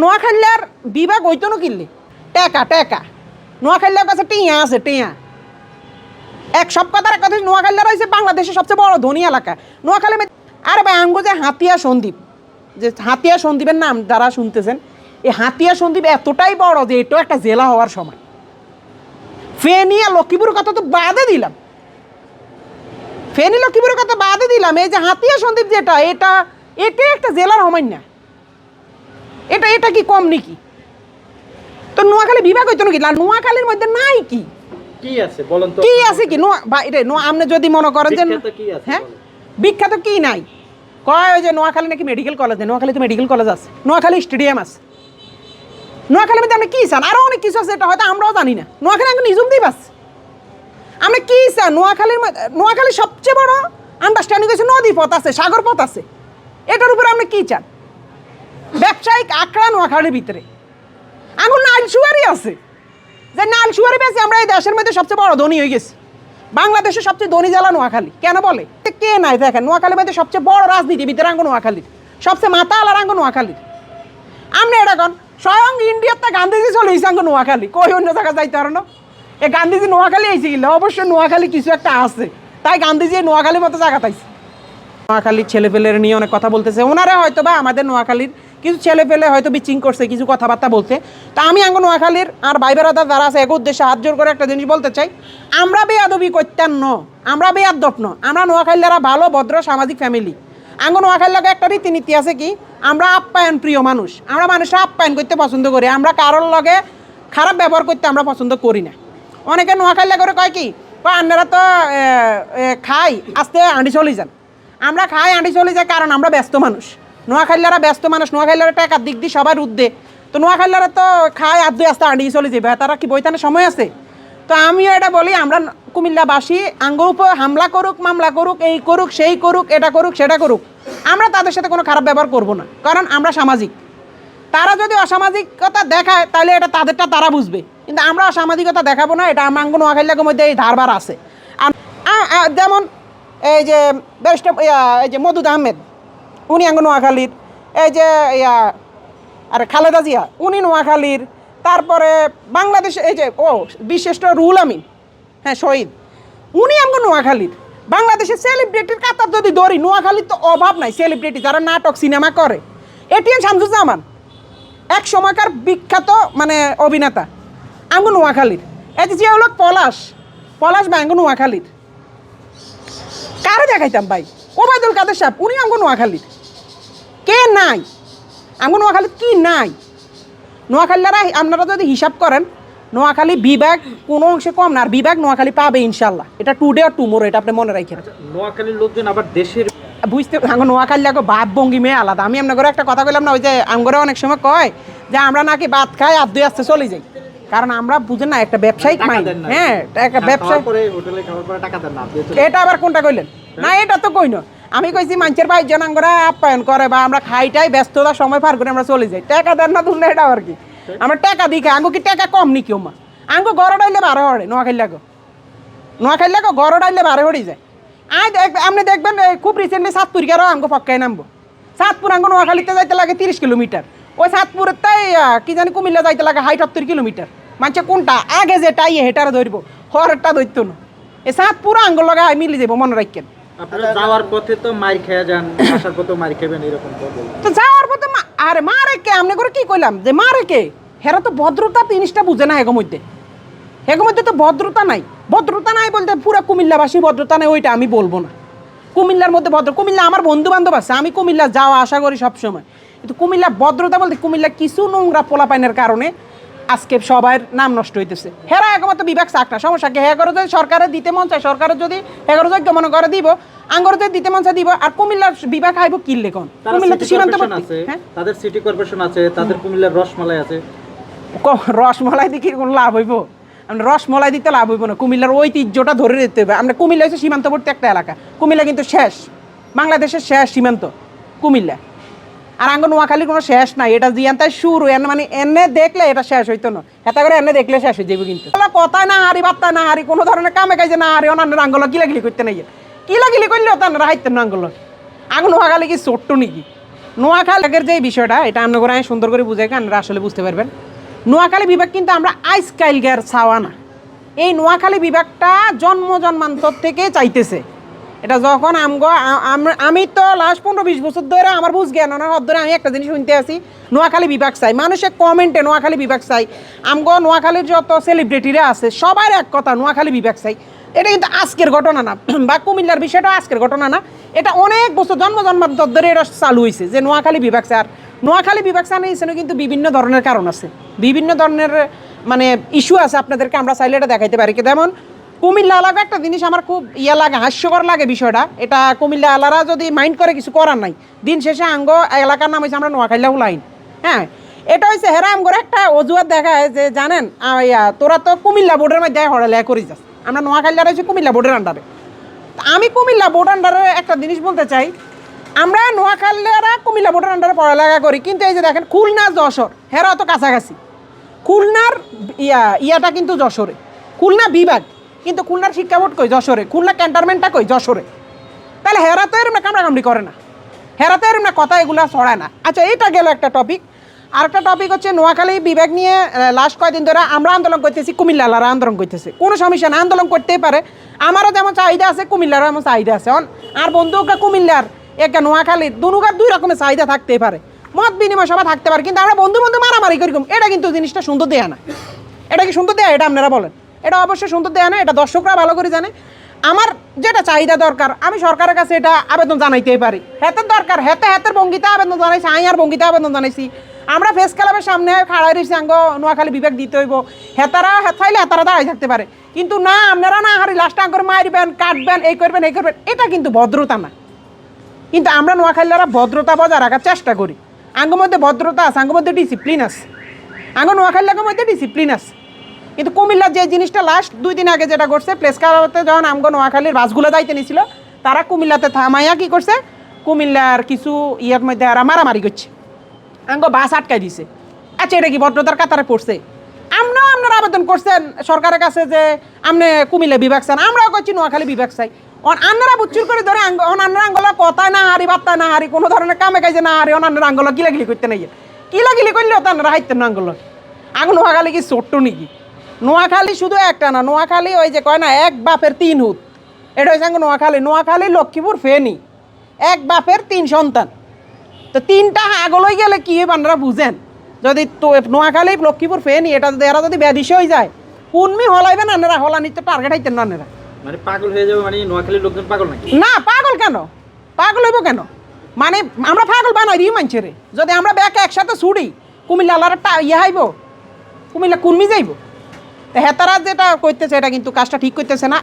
নোয়াখালীর বিভাগ হইতো না কিনলে। টেকা টেকা। নোয়াখালীর কাছে টিয়া আছে, টিয়া। এক সব কথার এক কথা নোয়াখালীর হয়েছে বাংলাদেশের সবচেয়ে বড় ধনী এলাকা। নোয়াখালী আরে ভাই আঙ্গো যে হাতিয়া সন্দ্বীপ যে হাতিয়া সন্দ্বীপের নাম যারা শুনতেছেন, এই হাতিয়া সন্দ্বীপ এতটাই বড় যে এটাও একটা জেলা হওয়ার সময়। ফেনী আর লক্ষ্মীপুর কথা তো বাদে দিলাম। ফেনী লক্ষ্মীপুরের কথা বাদে দিলাম। এই যে হাতিয়া সন্দ্বীপ যেটা, এটা এটাই একটা জেলার হমান্য এটা এটা কি কম নাকি? তো নোয়াখালী বিভাগ হইতো নাকি? আর নোয়াখালীর মধ্যে নাই কি? কি আছে বলেন তো? কি আছে কি? নোয়া বা এটা নোয়া আপনি যদি মনে করেন যে হ্যাঁ? বিখ্যাত কি নাই? কয় ওই যে নোয়াখালী নাকি মেডিকেল কলেজ নেই নোয়াখালী তো মেডিকেল কলেজ আছে। নোয়াখালী স্টেডিয়াম আছে। নোয়াখালীর মধ্যে আপনি কি চান? আরও অনেক কিছু আছে এটা হয়তো আমরাও জানি না। নোয়াখালী এখন নিজুম দ্বীপ আছে। আপনি কি চান? নোয়াখালীর নোয়াখালী সবচেয়ে বড় আন্ডারস্ট্যান্ডিং হয়েছে নদী পথ আছে সাগর পথ আছে। এটার উপরে আপনি কি চান? ব্যবসায়িক আখড়া নোয়াখালীর ভিতরে। এখন নাইল সুয়ারি আছে। যে নাইল সুয়ারি বেশি, আমরা এই দেশের মধ্যে সবচেয়ে বড় ধনী হয়ে গেছি। বাংলাদেশের সবচেয়ে ধনী জেলা নোয়াখালী। কেন বলে? কে নাই দেখেন, নোয়াখালীর মধ্যে সবচেয়ে বড় রাজনীতিবিদের আঙ্গ নোয়াখালীর। সবচেয়ে মাথা আলার আঙ্গ নোয়াখালীর। আমরা এটা কন, স্বয়ং ইন্ডিয়ার তা গান্ধীজি চলে এসে আঙ্গ নোয়াখালী। কই অন্য জায়গায় যাইতে পারো না? এ গান্ধীজি নোয়াখালী এসে গেলে, অবশ্যই নোয়াখালী কিছু একটা আছে। তাই গান্ধীজি নোয়াখালীর মতো জায়গা পাইছে। নোয়াখালীর ছেলেপেলের নিয়ে অনেক কথা বলতেছে। ওনারা হয়তো বা আমাদের নোয়াখালীর কিছু ছেলেপেলে হয়তো বিচিং করছে, কিছু কথাবার্তা বলতে। তা আমি আঙ্গ নোয়াখালীর আর ভাই বেড়াদার যারা আছে, এক উদ্দেশ্যে হাত জোর করে একটা জিনিস বলতে চাই। আমরা বেয়াদবি করতেন ন আমরা বেয়াদব ন আমরা নোয়াখালীরা ভালো, ভদ্র, সামাজিক ফ্যামিলি আঙ্গ নোয়াখালীর লগে একটা রীতিনীতি আছে কি, আমরা আপ্যায়ন প্রিয় মানুষ, আমরা মানুষরা আপ্যায়ন করতে পছন্দ করি, আমরা কারোর লগে খারাপ ব্যবহার করতে আমরা পছন্দ করি না। অনেকে নোয়াখালী করে কয় কি, কয় আপনারা তো খাই আস্তে আঁটি চলে যান। আমরা খাই আঁটি চলে যাই কারণ আমরা ব্যস্ত মানুষ। নোয়াখালীরা ব্যস্ত মানুষ, নোয়াখালীরা টাকার দিক দিয়ে সবার উদ্দে তো নোয়াখালীরা তো খায় আধ দুই আস্তে আঁটি চলে যাবে তারা কি বইতানে সময় আছে? তো আমিও এটা বলি, আমরা কুমিল্লাবাসী আঙ্গুর উপর হামলা করুক, মামলা করুক, এই করুক, সেই করুক, এটা করুক, সেটা করুক, আমরা তাদের সাথে কোনো খারাপ ব্যবহার করব না, কারণ আমরা সামাজিক। তারা যদি অসামাজিকতা দেখায়, তাহলে এটা তাদেরটা তারা বুঝবে। কিন্তু আমরা অসামাজিকতা দেখাবো না, এটা আমার নোয়াখালীর মধ্যে এই ধারবার আছে। আর যেমন এই যে ব্যারিস্টার এই যে মদুদ আহমেদ উনি আঙ্গ নোয়াখালীর। এই যে ইয়া, আর খালেদা জিয়া, উনি নোয়াখালীর। তারপরে বাংলাদেশ, এই যে, ও, বিশিষ্ট রুল আমিন হ্যাঁ শহীদ। উনি আঙ্গ নোয়াখালীর। বাংলাদেশের সেলিব্রিটির কাতার যদি ধরি, নোয়াখালীর তো অভাব নাই সেলিব্রিটি যারা নাটক, সিনেমা করে। এটিএম শামসুজ্জামান, এক সময়কার বিখ্যাত মানে অভিনেতা, আঙ্গু নোয়াখালীর। এই যে হলো পলাশ পলাশ ভাই আঙ্গু নোয়াখালীর। কারে দেখাইতাম ভাই? ওবায়দুল কাদের সাহেব, উনি আঙ্গু নোয়াখালীর। কে নাই? আঙ্গু নোয়াখালীর কি নাই? নোয়াখালীরা আপনারা যদি হিসাব করেন নোয়াখালী বিভাগ কোনো অংশে কম না আর বিভাগ নোয়াখালী পাবে ইনশাল্লাহ এটা টুডে আর টুমোরো এটা আপনি মনে রাখেন। নোয়াখালীর লোকজন আবার দেশের বুঝতে আঙ্গ নোয়াখালী লাগো ভাব ভঙ্গি মেয়ে আলাদা। আমি আপনার ঘরে একটা কথা বললাম না ওই যে আমগরে অনেক সময় কয় যে আমরা নাকি ভাত খাই আর দুই আসতে চলে যাই। কারণ আমরা বুঝেন না একটা ব্যবসায়িক মাইন্ড হ্যাঁ একটা ব্যবসা খাওয়ার পরে হোটেলে খাওয়ার পরে টাকা দেন না আপনি তো- এটা আবার কোনটা কইলেন? না এটা তো কই না আমি কইছি মানুষের ভাই, জনাঙ্গরা আপ্যায়ন করে বা আমরা খাইটাই ব্যস্ততার সময় পার করে আমরা চলে যাই। টাকা দেন না তুললে এটা আর কি? আমরা টাকা দিই খাই। আঙ্গু কি টাকা কম নি কেউ মা আঙ্গু গড় ডাইলে বারো হড়ে নোয়াখালী লাগো। নোয়াখালী লাগো গড় ডাইলে বারো হড়ি যায়। আয় দেখ, আপনি দেখবেন খুব রিসেন্টলি সাতপুর গেরও আঙ্গু পক্কায় নামবো। সাতপুর আঙ্গু নোয়াখালীতে যাইতে লাগে তিরিশ কিলোমিটার। ওই সাতপুরের তাই কি জানি কুমিল্লা যাইতে লাগে হাইট সত্তর কিলোমিটার। মানছে কোনটা? আগে যেটা ইয়ে হেটারে ধরব। হরেরটা ধরতো না। এই সাতপুর আঙ্গুল লগা মিলে যাব মনে রাখেন। জিনিসটা বুঝে না মধ্যে। মধ্যে তো ভদ্রতা নাই। ভদ্রতা নাই বলতে পুরো ভদ্রতা নেই, ওইটা আমি বলব না। কুমিল্লার মধ্যে ভদ্র কুমিল্লা আমার বন্ধু বান্ধব আছে, আমি কুমিল্লা যাওয়া আশা করি সবসময়। কিন্তু কুমিল্লা ভদ্রতা বলতে কুমিল্লা কিছু নোংরা পোলাপাইনের কারণে আজকে সবার নাম নষ্ট হইতেছে। হেরা একমাত্র বিভাগ চাকরা সমস্যা কি? হ্যাঁ করে যদি সরকারের দিতে মন চায় সরকারের যদি এগারো যোগ্য মনে করে দিব আঙ্গর যদি দিতে মন চায় দিব আর কুমিল্লার বিভাগ খাইব কিনলে কোন? কুমিল্লা তো সীমান্ত হ্যাঁ? তাদের সিটি কর্পোরেশন আছে তাদের কুমিল্লার রসমালাই আছে। রসমলাই দিয়ে কি কোনো লাভ হইব? আমরা রসমলাই দিতে লাভ হইব না। কুমিল্লার ঐতিহ্যটা ধরে দিতে হবে। আমরা কুমিল্লা হচ্ছে সীমান্তবর্তী একটা এলাকা। কুমিল্লা কিন্তু শেষ। বাংলাদেশের শেষ সীমান্ত। কুমিল্লা। আর আঙ্গ নোয়াখালীর কোনো শেষ নাই, এটা জিয়ান্তায় শুরু, এনে মানে এনে দেখলে এটা শেষ হইতো না। এটা করে এনে দেখলে শেষ হয়ে যাবে কিন্তু। কথায় না হারি বার্তা না হারি, কোনো ধরনের কামে কাজে না হারি অনান্য আঙ্গল কিলাগিলি করতে নাই। কিলাগিলি করলেও তার হাইতেন না আঙ্গল আঙ্গ নোয়াখালী কি ছোট্ট নাকি? নোয়াখালীর যে বিষয়টা, এটা আমরা করে সুন্দর করে বুঝাই আপনারা আসলে বুঝতে পারবেন। নোয়াখালী বিভাগ কিন্তু আমরা আইসকাইলগার ছাওয়া না। এই নোয়াখালী বিভাগটা জন্ম জন্মান্তর থেকে চাইতেছে। এটা যখন আম- আমি তো লাস্ট পনেরো বিশ বছর ধরে আমার বুঝ জ্ঞান না হদ ধরে আমি একটা জিনিস শুনতে আছি, নোয়াখালী বিভাগ চাই। মানুষের কমেন্টে নোয়াখালী বিভাগ চাই। আমগো নোয়াখালীর যত সেলিব্রিটিরা আছে সবার এক কথা, নোয়াখালী বিভাগ চাই। এটা কিন্তু আজকের ঘটনা না। বা কুমিল্লার বিষয়টা আজকের ঘটনা না। এটা অনেক বছর জন্ম জন্মান্তর ধরে এটা চালু হয়েছে যে নোয়াখালী বিভাগ চাই। আর নোয়াখালী বিভাগ চাই এখানে কিন্তু বিভিন্ন ধরনের কারণ আছে। বিভিন্ন ধরনের মানে ইস্যু আছে আপনাদেরকে আমরা চাইলে এটা দেখাইতে পারি। যেমন কুমিল্লা এলাকা একটা জিনিস আমার খুব ইয়া লাগে, হাস্যকর লাগে বিষয়টা। এটা কুমিল্লা এলারা যদি মাইন্ড করে, কিছু করার নাই। দিন শেষে আঙ্গ এলাকার নাম হয়েছে আমরা নোয়াখাইলা লাইন হ্যাঁ এটা হচ্ছে হেরা আমগর একটা অজুহাত দেখায় যে, জানেন তোরা তো কুমিল্লা বোর্ডের মধ্যে হড়ালেয়া করি যাস আমরা নোয়াখাইলা রয়েছে কুমিল্লা বোর্ডের আন্ডারে আমি কুমিল্লা বোর্ড আন্ডারে একটা জিনিস বলতে চাই, আমরা নোয়াখালীরা কুমিল্লা বোর্ডের আন্ডারে পড়ালেখা করি, কিন্তু এই যে দেখেন, খুলনা, যশোর, হেরা অত কাছাকাছি। খুলনার ইয়া, ইয়াটা কিন্তু যশোরে। খুলনা বিভাগ। কিন্তু খুলনার শিক্ষা বোর্ড কই যশোরে? খুলনা ক্যান্টনমেন্টটা কই? যশোরে। তাহলে হেরা তো এরম না কামড়াকামড়ি করে না। হেরা তো এরম না কথা এগুলা ছড়ায় না। আচ্ছা এটা গেল একটা টপিক আরেকটা টপিক হচ্ছে নোয়াখালী বিভাগ নিয়ে লাস্ট কয়েকদিন ধরে আমরা আন্দোলন করতেছি কুমিল্লারা আন্দোলন করতেছে। কোনো সমস্যা না, আন্দোলন করতেই পারে। আমারও যেমন চাহিদা আছে, কুমিল্লারও যেমন চাহিদা আছে। আর বন্ধুকে কুমিল্লার একটা নোয়াখালীর দুনুকার দুই রকমের চাহিদা থাকতেই পারে। মত বিনিময় সভা থাকতে পারে, কিন্তু আমরা বন্ধু বন্ধু মারামারি করি, এটা কিন্তু জিনিসটা সুন্দর দেয়া না। এটা কি সুন্দর দেয়া? এটা আপনারা বলেন। এটা অবশ্যই সুন্দর দেয় না, এটা দর্শকরা ভালো করে জানে। আমার যেটা চাহিদা দরকার, আমি সরকারের কাছে এটা আবেদন জানাইতেই পারি। হেতের দরকার, হেতে হেতের ভঙ্গিতে আবেদন জানাইছি, আই আর ভঙ্গিতে আবেদন জানাইছি। আমরা ফেস ক্লাবের সামনে খাড়াই রয়েছি আঙ্গ নোয়াখালী বিভাগ দিতে হইব। হেতারা হেতাইলে হেতারা দাঁড়াই থাকতে পারে। কিন্তু না, আপনারা না হারি লাস্ট আঙ্গর মারবেন কাটবেন, এই করবেন এই করবেন, এটা কিন্তু ভদ্রতা না। কিন্তু আমরা নোয়াখালীরা ভদ্রতা বজায় রাখার চেষ্টা করি। আঙ্গ মধ্যে ভদ্রতা আছে আঙ্গ মধ্যে ডিসিপ্লিন আছে। আঙ্গ নোয়াখালীর মধ্যে ডিসিপ্লিন আছে। কিন্তু কুমিল্লার যে জিনিসটা লাস্ট দুই দিন আগে যেটা করছে প্লেস কারাতে যখন আমগ নোয়াখালীর বাসগুলো দায়িত্ব নিয়েছিল তারা কুমিল্লাতে থামাইয়া কি করছে? কুমিল্লার কিছু ইয়ের মধ্যে আর মারামারি করছে। আঙ্গ বাস আটকাই দিছে। আচ্ছা এটা কি ভদ্রতার কাতারে পড়ছে? আমরাও আপনারা আবেদন করছেন সরকারের কাছে যে আপনি কুমিল্লা বিভাগ চান। আমরাও করছি নোয়াখালী বিভাগ চাই। অন আন্নারা বুচ্চুর করে ধরে অন আঙ্গলা কথায় না হারি, বার্তায় না হারি, কোনো ধরনের কামে কাজে না হারি, অন আঙ্গলা কিলাগিলি করতে নাই। কিলাগিলি করলেও তো আন্নারা হাইতেন না আঙ্গল। আঙ্গ নোয়াখালী কি ছোট্ট নাকি? নোয়াখালী শুধু একটা না নোয়াখালী ওই যে কয় না এক বাপের তিন হুত। এটা আঙ্গ নোয়াখালী নোয়াখালী লক্ষ্মীপুর ফেনি। এক বাপের তিন সন্তান। তো তিনটা আগলই গেলে কি আপনারা বুঝেন? যদি তো নোয়াখালী লক্ষ্মীপুর ফেনি এটা যদি এরা যদি ব্যাদিশ হয়ে যায় কুনমি হলাইবেন আনারা হলানি তো টার্গেট হাইতেন না আনারা মানে পাগল হয়ে যাবে মানে নোয়াখালীর লোকজন পাগল নাকি? না পাগল কেন? পাগল হইব কেন? মানে আমরা পাগল বানাই দিই মানছে রে যদি আমরা ব্যাকে একসাথে ছুড়ি কুমিল্লা আল্লাহটা ইয়ে হাইব কুমিল্লা কুনমি যাইব। তো হেতারা যেটা করতেছে এটা কিন্তু কাজটা ঠিক করতেছে না।